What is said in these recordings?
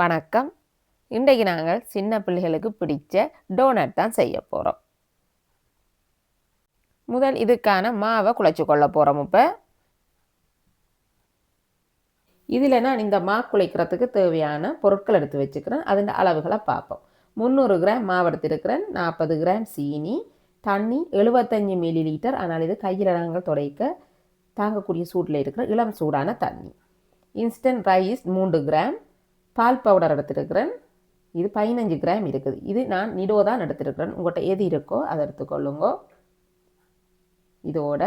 வணக்கம். இன்றைக்கு நாங்கள் சின்ன பிள்ளைகளுக்கு பிடிச்ச டோனட் தான் செய்ய போகிறோம் முதல் இதுக்கான மாவை குழைச்சி கொள்ள போகிறோம் இப்போ. இதில் நான் இந்த மா குழைக்கிறதுக்கு தேவையான பொருட்கள் எடுத்து வச்சுக்கிறேன். அதன் அளவுகளை பார்ப்போம். முந்நூறு கிராம் மாவு எடுத்திருக்கிறேன். நாற்பது கிராம் சீனி தண்ணி எழுபத்தஞ்சு மில்லி லிட்டர் ஆனால் இது கையில் நாங்கள் துடைக்க தாங்கக்கூடிய சூட்டில் இருக்கிற இளம் சூடான தண்ணி. இன்ஸ்டன்ட் ரைஸ் மூன்று கிராம். பால் பவுடர் எடுத்துருக்கிறேன். இது பதினஞ்சு கிராம் இருக்குது. இது நான் நிடோ தான் எடுத்துருக்கிறேன். உங்கள்கிட்ட எது இருக்கோ அதை எடுத்துக்கொள்ளுங்க. இதோட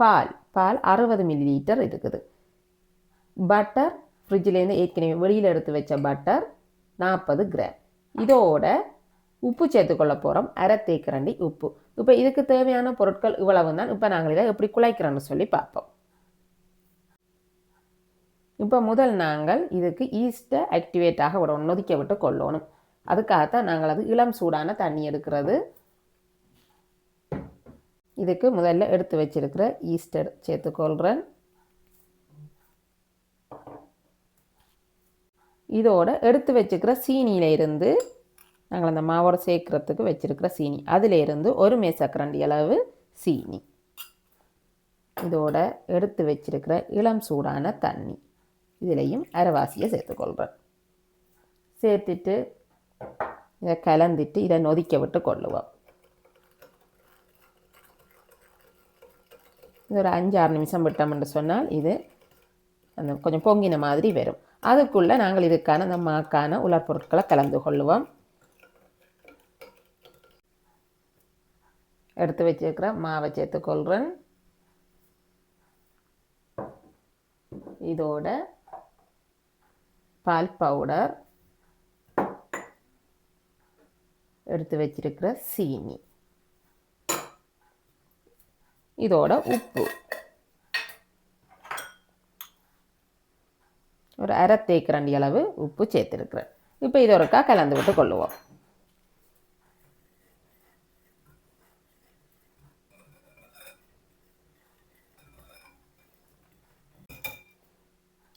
பால் பால் அறுபது மில்லி லிட்டர் இருக்குது. பட்டர் ஃப்ரிட்ஜிலேருந்து ஏற்கனவே வெளியில் எடுத்து வச்ச பட்டர் நாற்பது கிராம். இதோட உப்பு சேர்த்துக்கொள்ள போகிறோம் அரை தேக்கரண்டி உப்பு. இப்போ இதுக்கு தேவையான பொருட்கள் இவ்வளவு தான் இப்போ நாங்கள் இதை எப்படி குழைக்கிறோன்னு சொல்லி பார்ப்போம். இப்போ முதல் நாங்கள் இதுக்கு ஈஸ்ட்டை ஆக்டிவேட்டாக விடணும் நொதிக்க விட்டு கொள்ளணும். அதுக்காகத்தான் நாங்கள் அது இளம் சூடான தண்ணி எடுக்கிறது. இதுக்கு முதல்ல எடுத்து வச்சிருக்கிற ஈஸ்டர் சேர்த்துக்கொள்கிறேன் இதோட எடுத்து வச்சுக்கிற சீனியில இருந்து நாங்கள் அந்த மாவோட சேர்க்குறதுக்கு வச்சுருக்கிற சீனி. அதிலிருந்து ஒரு மேசக்கரண்டி அளவு சீனி. இதோட எடுத்து வச்சிருக்கிற இளம் சூடான தண்ணி. இதுலேயும் அரைவாசியை சேர்த்துக்கொள்கிறேன் சேர்த்துட்டு இதை கலந்துட்டு இதை நொதிக்க விட்டு கொள்ளுவோம் இது ஒரு அஞ்சு ஆறு நிமிஷம் விட்டோம்னு சொன்னால் இது அந்த கொஞ்சம் பொங்கின மாதிரி வரும் அதுக்குள்ளே நாங்கள் இதுக்கான அந்த மாக்கான உலர் பொருட்களை கலந்து கொள்ளுவோம் எடுத்து வச்சிருக்கிற மாவை சேர்த்துக்கொள்கிறேன் இதோட பால் பவுடர் எடுத்து வச்சிருக்கிற சீனி. இதோட உப்பு. ஒரு அரை தேக்கரண்டி அளவு உப்பு சேர்த்துருக்குறேன். இப்போ இது ஒருக்கா கலந்து விட்டு கொள்ளுவோம்.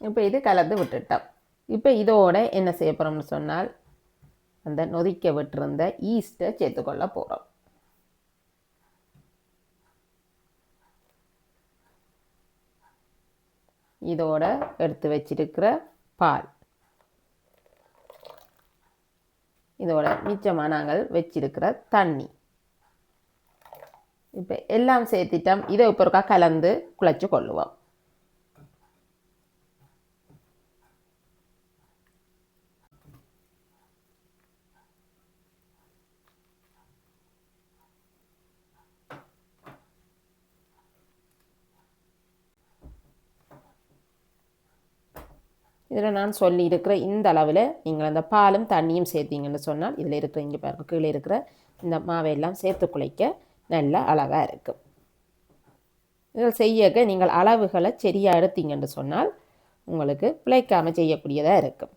இப்போ இது கலந்து விட்டுட்டோம். இப்போ இதோட என்ன செய்ய போகிறோம்னு சொன்னால் அந்த நொதிக்க விட்டிருந்த ஈஸ்ட்டை சேர்த்துக்கொள்ள போகிறோம் இதோட எடுத்து வச்சிருக்கிற பால். இதோட மிச்சமாக நாங்கள் வச்சிருக்கிற தண்ணி. இப்போ எல்லாம் சேர்த்திட்டோம். இதை இப்போ ஒருக்கா கலந்து குழைச்சி கொள்ளுவோம். இதில் நான் சொல்லியிருக்கிற இந்த அளவில் நீங்கள் அந்த பாலும் தண்ணியும் சேர்த்தீங்கன்னு சொன்னால் இதில் இருக்கிற இங்கே பாருங்க கீழே இருக்கிற இந்த மாவையெல்லாம் சேர்த்து குழைக்க நல்ல அளவாக இருக்கும். இதில் செய்யக்க நீங்கள் அளவுகளை சரியாக எடுத்தீங்கன்னு சொன்னால் உங்களுக்கு பிழைக்காமல் செய்யக்கூடியதாக இருக்கும்.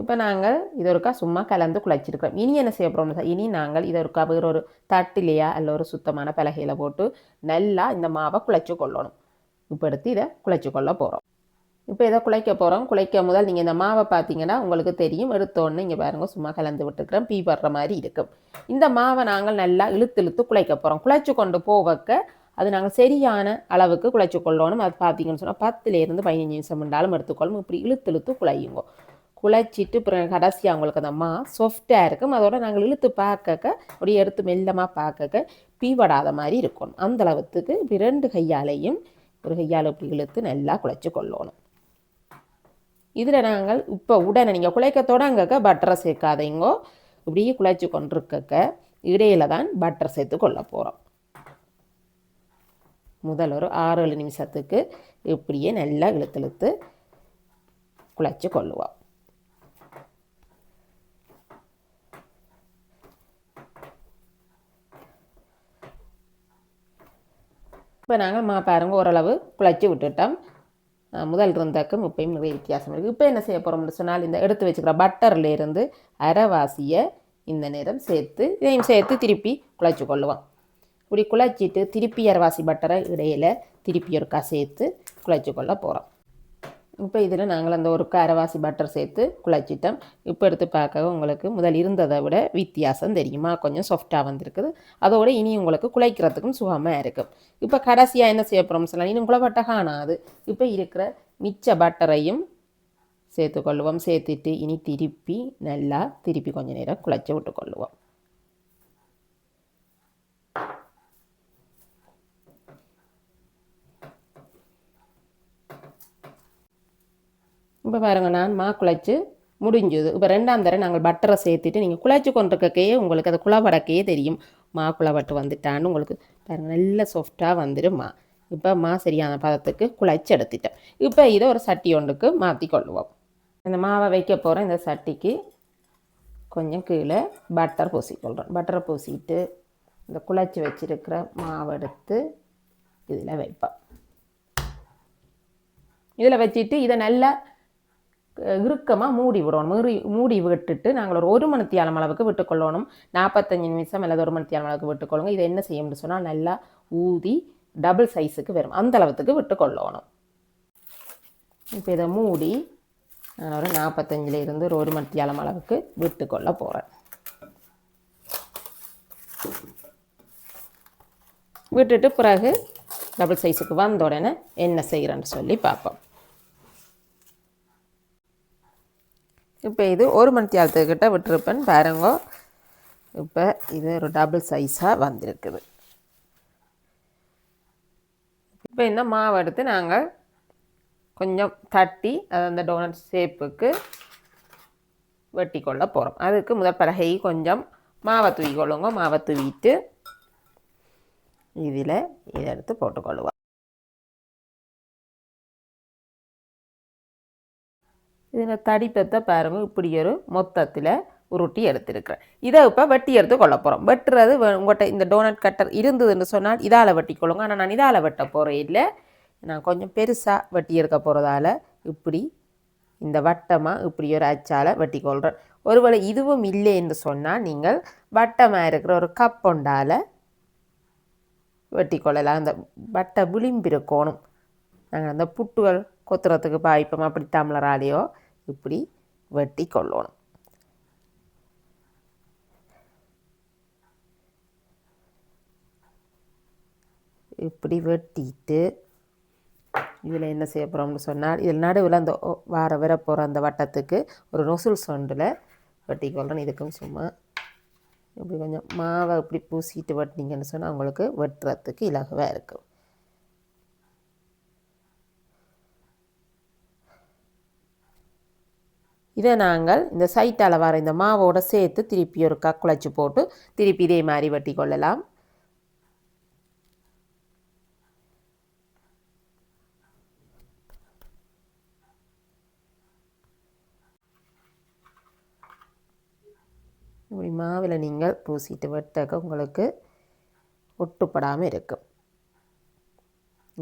இப்போ நாங்கள் இது ஒருக்கா சும்மா கலந்து குழைச்சிருக்கிறோம். இனி என்ன செய்ய போகிறோம் இனி நாங்கள் இதை ஒருக்கா வேறு ஒரு தட்டிலையா அல்ல ஒரு சுத்தமான பலகையில் போட்டு நல்லா இந்த மாவை குழைச்சி கொள்ளணும். இப்போ எடுத்து இதை குழைச்சி கொள்ள போகிறோம் இப்போ இதை குழைக்க போகிறோம் குழைக்க முதல் நீங்கள் இந்த மாவை பார்த்தீங்கன்னா உங்களுக்கு தெரியும். எடுத்தோன்னு இங்கே பாருங்கள் சும்மா கலந்து விட்டுக்கிறோம் பீ படுற மாதிரி இருக்கும் இந்த மாவை நாங்கள் நல்லா இழுத்து இழுத்து குழைக்க போகிறோம் குழைச்சி கொண்டு போவக்க அது நாங்கள் சரியான அளவுக்கு குழைச்சி கொள்ளணும். அது பார்த்தீங்கன்னு சொன்னால் பத்துலேருந்து பதினஞ்சு நிமிஷம் இருந்தாலும் எடுத்துக்கொள்ளும் இப்படி இழுத்து இழுத்து குழையுங்க குழைச்சிட்டு அப்புறம் கடைசியாக உங்களுக்கு அந்த மா சாஃப்டாக இருக்கும். அதோட நாங்கள் இழுத்து பார்க்க அப்படியே எடுத்து மெல்லமாக பார்க்க பீவடாத மாதிரி இருக்கணும். அந்த அளவுக்கு இப்படி ரெண்டு கையாலையும் ஒரு கையால் இப்படி இழுத்து நல்லா குழைச்சி கொள்ளணும். இதில் நாங்கள் இப்போ உடனே நீங்கள் குழைக்க தொடங்கக்க பட்டரை சேர்க்காதீங்கோ. இப்படியே குழைச்சி கொண்டிருக்க இடையில தான் பட்டர் சேர்த்து கொள்ள போகிறோம் முதல் ஒரு ஆறு ஏழு நிமிஷத்துக்கு இப்படியே நல்லா இழுத்து இழுத்து குழைச்சி கொள்ளுவோம். இப்போ நாங்கள் மா பாருங்க ஓரளவு குழைச்சி விட்டுட்டோம். முதல் இருந்தாக்கும் இப்பயும் நிறைய வித்தியாசம் இருக்குது இப்போ என்ன செய்ய போகிறோம்னு சொன்னால் இந்த எடுத்து வச்சுக்கிற பட்டர்லேருந்து அரைவாசியை இந்த நேரம் சேர்த்து இதையும் சேர்த்து திருப்பி குழைச்சி கொள்ளுவோம். இப்படி குழைச்சிட்டு திருப்பி அரைவாசி பட்டரை இடையில் திருப்பி ஒருக்கா சேர்த்து குழைச்சி கொள்ள போகிறோம் இப்போ இதில் நாங்கள் அந்த ஒரு காரவாசி பட்டர் சேர்த்து குழச்சிட்டோம். இப்போ எடுத்து பார்க்க உங்களுக்கு முதல் இருந்ததை விட வித்தியாசம் தெரியுமா? கொஞ்சம் சாஃப்டாக வந்திருக்குது. அதோட இனி உங்களுக்கு குழைக்கிறதுக்கும் சுகமாக இருக்கும். இப்போ கடைசியாக என்ன செய்ய போகிறோம் சொல்லலாம் இன்னும் குழப்பட்ட காணாது. இப்போ இருக்கிற மிச்ச பட்டரையும் சேர்த்துக்கொள்ளுவோம் சேர்த்துட்டு இனி திருப்பி நல்லா திருப்பி கொஞ்சம் நேரம் குழச்சி விட்டுக்கொள்ளுவோம் இப்போ பாருங்கள் நான் மா குழைச்சி முடிஞ்சது. இப்போ ரெண்டாம் தடவை நாங்கள் பட்டரை சேர்த்துட்டு நீங்கள் குழைச்சி கொண்டிருக்கையே உங்களுக்கு அது குழவடக்கையே தெரியும். மா குழவட்டு வந்துட்டான்னு உங்களுக்கு பாருங்கள் நல்ல சாஃப்டாக வந்துடும் மா. இப்போ மா சரியான பதத்துக்கு குழைச்சி எடுத்துட்டேன். இப்போ இதை ஒரு சட்டி ஒன்றுக்கு மாற்றி கொள்ளுவோம். இந்த மாவை வைக்க போகிற இந்த சட்டிக்கு கொஞ்சம் கீழே பட்டர் பூசிக்கொள்கிறோம் பட்டரை பூசிட்டு இந்த குழச்சி வச்சிருக்கிற மாவை எடுத்து இதில் வைப்பேன் இதில் வச்சுட்டு இதை நல்லா இறுக்கமாக மூடி விடணும். மூடி மூடி விட்டுட்டு நாங்கள் ஒரு ஒரு மணித்தியாலம் அளவுக்கு விட்டுக்கொள்ளணும். நாற்பத்தஞ்சு நிமிஷம் அல்லது ஒரு மணித்தியாலம் அளவுக்கு விட்டுக்கொள்ளுங்க. இதை என்ன செய்யணும்னு சொன்னால் நல்லா ஊதி டபுள் சைஸுக்கு வரும் அந்த அளவுக்கு விட்டுக்கொள்ளணும். இப்போ இதை மூடி நான் ஒரு நாற்பத்தஞ்சில் இருந்து ஒரு ஒரு மணித்தியாலம் அளவுக்கு விட்டுக்கொள்ள போகிறேன் விட்டுட்டு பிறகு டபுள் சைஸுக்கு வந்த உடனே என்ன செய்கிறேன்னு சொல்லி பார்ப்போம். இப்போ இது ஒரு மணி தியாலத்துக்கிட்ட விட்டுருப்பேன். பாருங்க. இப்போ இது ஒரு டபுள் சைஸாக வந்திருக்குது. இப்போ இந்த மாவு எடுத்து நாங்கள் கொஞ்சம் தட்டி அது அந்த டோனட் ஷேப்புக்கு வெட்டி கொள்ள போகிறோம் அதுக்கு முதல் பலகை கொஞ்சம் மாவை தூவி கொள்ளுங்க மாவை தூவிட்டு இதில் இதை எடுத்து போட்டுக்கொள்ளுவோம். இதில் தடிப்பத்தை பாருங்கள் இப்படி ஒரு மொத்தத்தில் உருட்டி எடுத்துருக்கிறேன். இதை இப்போ வெட்டி எடுத்து கொள்ள போகிறோம் வெட்டுறது உங்கள்கிட்ட இந்த டோனட் கட்டர் இருந்ததுன்னு சொன்னால் இதால் வெட்டி கொள்ளுங்க. ஆனால் நான் இதால் வெட்ட போகிறேன் இல்லை. நான் கொஞ்சம் பெருசாக வெட்டி எடுக்க போகிறதால இப்படி இந்த வட்டமாக இப்படி ஒரு அச்சால் வெட்டி கொள்கிறேன் ஒருவேளை இதுவும் இல்லை என்று சொன்னால் நீங்கள் வட்டமாக இருக்கிற ஒரு கப்பொண்டால் வெட்டி கொள்ளலாம். அந்த வட்ட விளிம்பு நாங்கள் அந்த புட்டுகள் கொத்துறதுக்கு பாய்ப்போம். அப்படி டம்ளராலேயோ இப்படி வெட்டி கொள்ளணும். இப்படி வெட்டிட்டு இதில் என்ன செய்ய போகிறோம்னு சொன்னால் இதில் நடுவில் அந்த வார வர போகிற அந்த வட்டத்துக்கு ஒரு நொசுல் சொண்டில் வெட்டி கொள்ளணும். இதுக்கும் சும்மா இப்படி கொஞ்சம் மாவை இப்படி பூசிட்டு வெட்டினீங்கன்னு சொன்னால் அவங்களுக்கு வெட்டுறதுக்கு இலகுவாக இருக்கும். இதை நாங்கள் இந்த சைட்டால் வர இந்த மாவோடு சேர்த்து திருப்பி ஒரு குழச்சி போட்டு திருப்பி இதே மாதிரி வெட்டி கொள்ளலாம். இப்படி மாவில் நீங்கள் பூசிட்டு வெட்டக்க உங்களுக்கு ஒட்டுப்படாமல் இருக்கும்.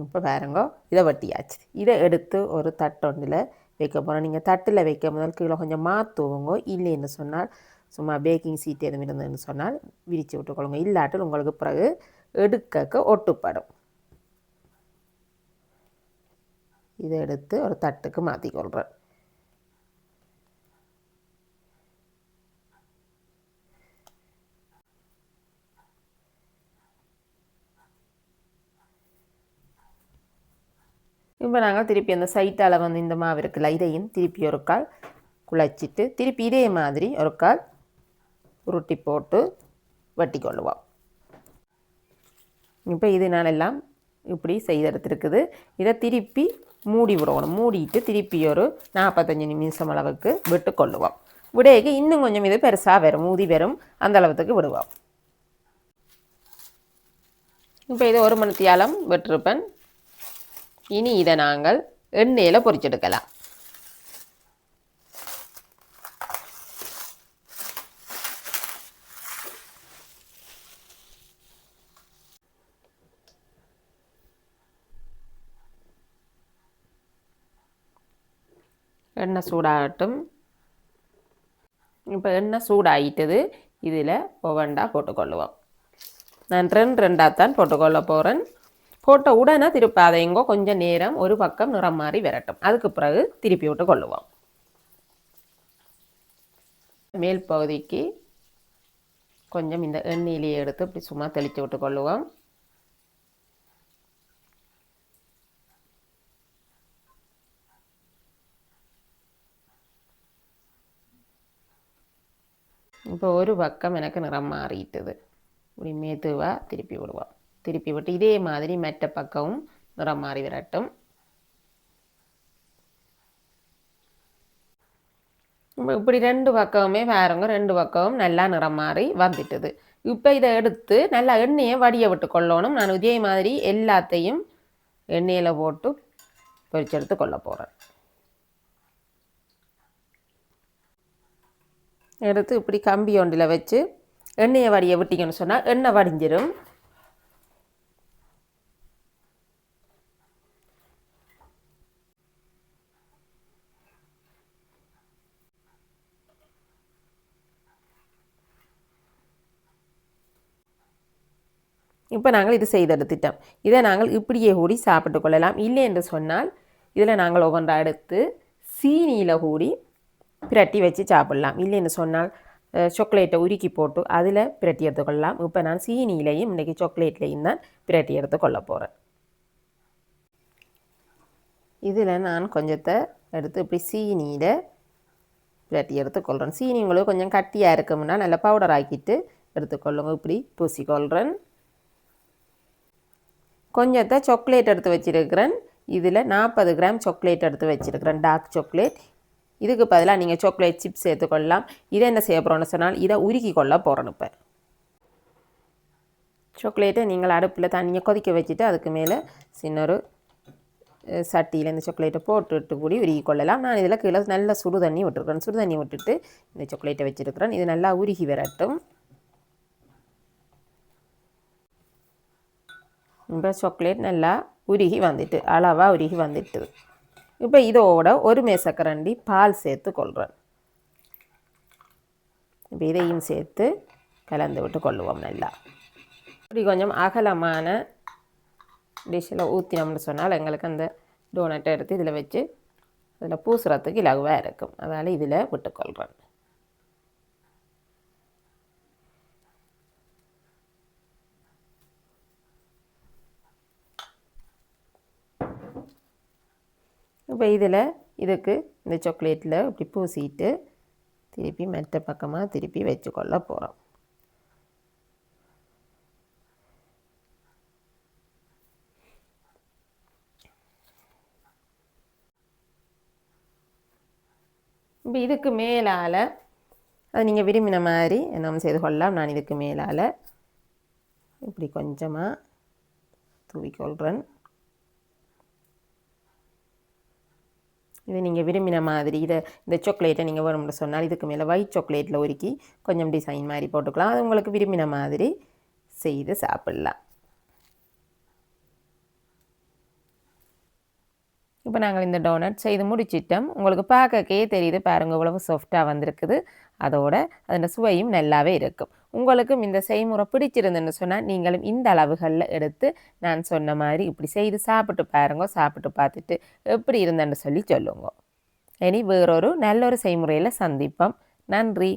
இப்போ பாருங்கோ இதை வட்டியாச்சு. இதை எடுத்து ஒரு தட்டொண்டில் வைக்க போகிறோம் நீங்கள் தட்டில் வைக்க முதல் கீழே கொஞ்சம் மாற்றுவோங்க இல்லைன்னு சொன்னால் சும்மா பேக்கிங் சீட் எதுவும் இருந்ததுன்னு சொன்னால் விரித்து விட்டுக்கொள்ளுங்க இல்லாட்டில் உங்களுக்கு பிறகு எடுக்க ஒட்டுப்படும். இதை எடுத்து ஒரு தட்டுக்கு மாற்றிக்கொள்கிறேன் இப்போ நாங்கள் திருப்பி அந்த சைட்டால் வந்து இந்த மாவு இருக்குல்ல இதையும் திருப்பி ஒரு கால் குழச்சிட்டு திருப்பி இதே மாதிரி ஒரு கால் உருட்டி போட்டு வட்டி கொள்ளுவோம் இப்போ இது எல்லாம் இப்படி செய்தெடுத்துருக்குது இதை திருப்பி மூடி விடணும். மூடிட்டு திருப்பி ஒரு நாற்பத்தஞ்சு நிமிஷம் அளவுக்கு விட்டு கொள்ளுவோம் விடையக்கு இன்னும் கொஞ்சம் இது பெருசாக வரும் ஊதி வரும். அந்த அளவுக்கு விடுவோம். இப்போ இது ஒரு மணித்தியாலம் விட்டுருப்பேன். இனி இதை நாங்கள் எண்ணெயில் பொறிச்செடுக்கலாம் எண்ணெய் சூடாகட்டும். இப்போ எண்ணெய் சூடாகிட்டது இதில் ஒவ்வொன்றா போட்டுக்கொள்ளுவோம். நான் ரெண்டு ரெண்டாக தான் போட்டுக்கொள்ள போகிறேன் போட்ட உடனே திருப்பாதைங்கோ கொஞ்சம் நேரம் ஒரு பக்கம் நிறம் மாறி விரட்டும். அதுக்கு பிறகு திருப்பி விட்டு கொள்ளுவோம். மேல் பகுதிக்கு கொஞ்சம் இந்த எண்ணெயிலேயே எடுத்து இப்படி சும்மா தெளித்து விட்டு கொள்ளுவோம். இப்போ ஒரு பக்கம் எனக்கு நிறம் மாறிட்டுது. இப்படி மேத்துவாக திருப்பி விடுவோம். திருப்பி விட்டு இதே மாதிரி மெட்ட பக்கமும் நிறம் மாறி விரட்டும். இப்படி ரெண்டு பக்கமுமே வேறவங்க ரெண்டு பக்கமும் நல்லா நிறம் மாறி வந்துட்டுது. இப்போ இதை எடுத்து நல்லா எண்ணெயை வடிய விட்டு கொள்ளணும். நான் இதே மாதிரி எல்லாத்தையும் எண்ணெயில் போட்டு பொரிச்செடுத்து கொள்ள போகிறேன் எடுத்து இப்படி கம்பி ஒன்றில் வச்சு எண்ணெயை வடிய விட்டிங்கன்னு சொன்னால் எண்ணெய் வடிஞ்சிடும் இப்போ நாங்கள் இது செய்தெடுத்துட்டோம் இதை நாங்கள் இப்படியே கூடி சாப்பிட்டு கொள்ளலாம். இல்லை என்று சொன்னால் இதில் நாங்கள் ஒவ்வொன்றா எடுத்து சீனியில் கூடி பிரட்டி வச்சு சாப்பிட்லாம். இல்லைன்னு சொன்னால் சாக்லேட்டை உருக்கி போட்டு அதில் பிரட்டி எடுத்துக்கொள்ளலாம் இப்போ நான் சீனியிலையும் இன்றைக்கி சாக்லேட்லேயும் தான் பிரட்டி எடுத்துக்கொள்ள போகிறேன் இதில் நான் கொஞ்சத்தை எடுத்து இப்படி சீனியில் பிரட்டி எடுத்துக்கொள்கிறேன் சீனி உங்களுக்கு கொஞ்சம் கட்டியாக இருக்கும்னா நல்லா பவுடர் ஆக்கிட்டு எடுத்துக்கொள்ளுங்க இப்படி பூசிக்கொள்கிறேன் கொஞ்சத்தை சாக்லேட் எடுத்து வச்சுருக்கிறேன். இதில் நாற்பது கிராம் சாக்லேட் எடுத்து வச்சுருக்கிறேன். டார்க் சாக்லேட் இதுக்கு பதிலாக நீங்கள் சாக்லேட் சிப்ஸ் சேர்த்துக்கொள்ளலாம். இதை என்ன செய்ய போகிறோன்னு சொன்னால் இதை உருக்கி கொள்ள போகிறேன் இப்போ. சாக்லேட்டை நீங்கள் அடுப்பில் தண்ணியை கொதிக்க வச்சுட்டு அதுக்கு மேலே சின்ன ஒரு சட்டியில் இந்த சாக்லேட்டை போட்டுட்டு கூடி உருகி கொள்ளலாம். நான் இதில் கீழே நல்ல சுடு தண்ணி விட்டுருக்குறேன் சுடு தண்ணி விட்டுட்டு இந்த சாக்லேட்டை வச்சுருக்கிறேன். இது நல்லா உருகி வரட்டும். இப்போ சாக்லேட் நல்லா உருகி வந்துட்டு அளவாக உருகி வந்துட்டு இப்போ இதோட ஒரு மேசக்கரண்டி பால் சேர்த்து கொள்கிறேன் இப்போ இதையும் சேர்த்து கலந்து விட்டு கொள்ளுவோம் நல்லா இப்படி கொஞ்சம் அகலமான டிஷ்ஷில் ஊற்றினோம்னு சொன்னால் எங்களுக்கு அந்த டோனட்டை எடுத்து இதில் வச்சு அதில் பூசுறதுக்கு இலகுவாக இருக்கும் அதனால் இதில் விட்டுக்கொள்கிறேன் இப்போ இதில் இதுக்கு இந்த சாக்லேட்டில் இப்படி பூசிட்டு திருப்பி மெத்த பக்கமாக திருப்பி வச்சுக்கொள்ள போகிறோம். இப்போ இதுக்கு மேலால் அது நீங்கள் விரும்பின மாதிரி என்ன செய்து கொள்ளலாம். நான் இதுக்கு மேலால் இப்படி கொஞ்சமாக தூவிக்கொள்கிறேன். இது நீங்கள் விரும்பின மாதிரி இதை இந்த சாக்லேட்டை நீங்கள் வேணும்னு சொன்னால் இதுக்கு மேலே ஒயிட் சாக்லேட்டில் உருக்கி கொஞ்சம் டிசைன் மாதிரி போட்டுக்கலாம். அது உங்களுக்கு விரும்பின மாதிரி செய்து சாப்பிட்லாம். இப்போ நாங்கள் இந்த டோனட் செய்து முடிச்சிட்டோம். உங்களுக்கு பார்க்கக்கே தெரியுது பாருங்கள் இவ்வளவு சாஃப்டாக வந்திருக்குது. அதோட அதோட சுவையும் நல்லாவே இருக்கும். உங்களுக்கும் இந்த செய்முறை பிடிச்சிருந்துன்னு சொன்னால் நீங்களும் இந்த அளவுகளில் எடுத்து நான் சொன்ன மாதிரி இப்படி செய்து சாப்பிட்டு பாருங்க சாப்பிட்டு பார்த்துட்டு எப்படி இருந்தேன்னு சொல்லி சொல்லுங்க. இனி வேறொரு நல்ல ஒரு செய்முறையில் சந்திப்போம். நன்றி.